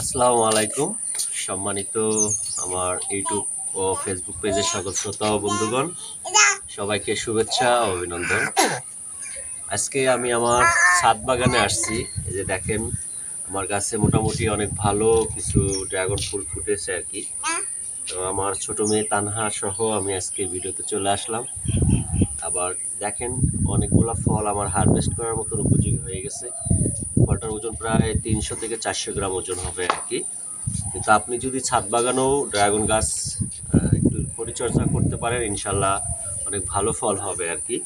আসসালামু আলাইকুম। সম্মানিত আমার ইউটিউব ও ফেসবুক পেজের সকল শ্রোতা ও বন্ধুগণ, সবাইকে শুভেচ্ছা ও অভিনন্দন। আজকে আমি আমার ছাদ বাগানে আসছি। এই যে দেখেন, আমার গাছে মোটামুটি অনেক ভালো কিছু ড্রাগন ফুল ফুটেছে আর কি। তো আমার ছোট মেয়ে তানহা সহ আমি আজকে ভিডিওতে চলে আসলাম। আবার দেখেন, অনেকগুলো ফল আমার হারভেস্ট করার মতো উপযোগী হয়ে গেছে। ফলটার ওজন প্রায় তিনশো থেকে চারশো গ্রাম ওজন হবে আর কি। কিন্তু আপনি যদি ছাদ বাগানেও ড্রাগন গাছ একটু পরিচর্যা করতে পারেন, ইনশাল্লাহ অনেক ভালো ফল হবে আর কি।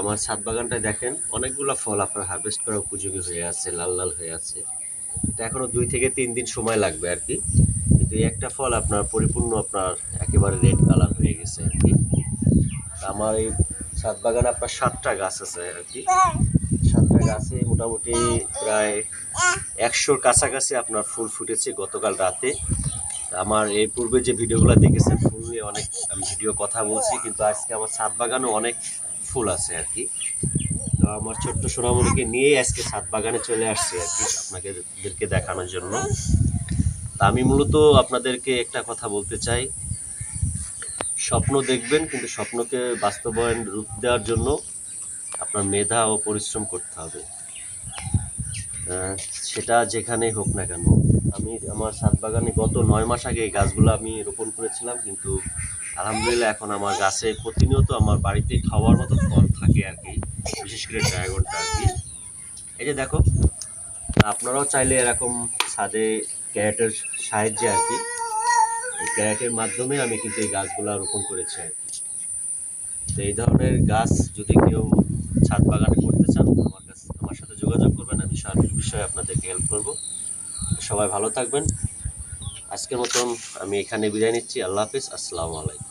আমার ছাদ বাগানটায় দেখেন, অনেকগুলো ফল আপনার হারভেস্ট করা উপযোগী হয়ে আছে, লাল লাল হয়ে আছে। এটা এখনও দুই থেকে তিন দিন সময় লাগবে আর কি। কিন্তু এই একটা ফল আপনার পরিপূর্ণ, আপনার একেবারে রেড কালার হয়ে গেছে আর কি। আমার এই ছাদ বাগানে আপনার সাতটা গাছ আছে আর কি। সাতটা গাছে মোটামুটি প্রায় একশোর কাছাকাছি আপনার ফুল ফুটেছে গতকাল রাতে। আমার এই পূর্বে যে ভিডিওগুলো দেখেছেন ফুল নিয়ে অনেক আমি ভিডিও কথা বলছি, কিন্তু আজকে আমার ছাদ বাগানে অনেক ফুল আছে আর কি। তো আমার ছোট্ট সোনামণিকে নিয়ে আজকে ছাদ বাগানে চলে আসছি আর কি আপনাকে আপনাদেরকে দেখানোর জন্য। তা আমি মূলত আপনাদেরকে একটা কথা বলতে চাই। স্বপ্ন দেখবেন, কিন্তু স্বপ্নকে বাস্তবায়ন রূপ দেওয়ার জন্য আপনার মেধা ও পরিশ্রম করতে হবে। সেটা যেখানেই হোক না কেন। আমি আমার ছাদ বাগানে গত নয় মাস আগে এই গাছগুলো আমি রোপণ করেছিলাম, কিন্তু আলহামদুলিল্লাহ এখন আমার গাছে প্রতিনিয়ত আমার বাড়িতে খাওয়ার মতো ফল থাকে আর কি, বিশেষ করে ড্রাগনটা আর কি। এই যে দেখো, আপনারাও চাইলে এরকম ছাদে ক্যারেটের সাহায্যে আর কি, এই ক্যারেটের মাধ্যমে আমি কিন্তু এই গাছগুলো রোপণ করেছি আর কি। তো এই ধরনের গাছ যদি কেউ ছাদ বাগানে করতে চান, আমার কাছে, আমার সাথে যোগাযোগ করবেন, আমি সার্বিক বিষয়ে আপনাদেরকে হেল্প করব। সবাই ভালো থাকবেন। আজকের মতন আমি এখানে বিদায় নিচ্ছি। আল্লাহ হাফিজ। আসসালামু আলাইকুম।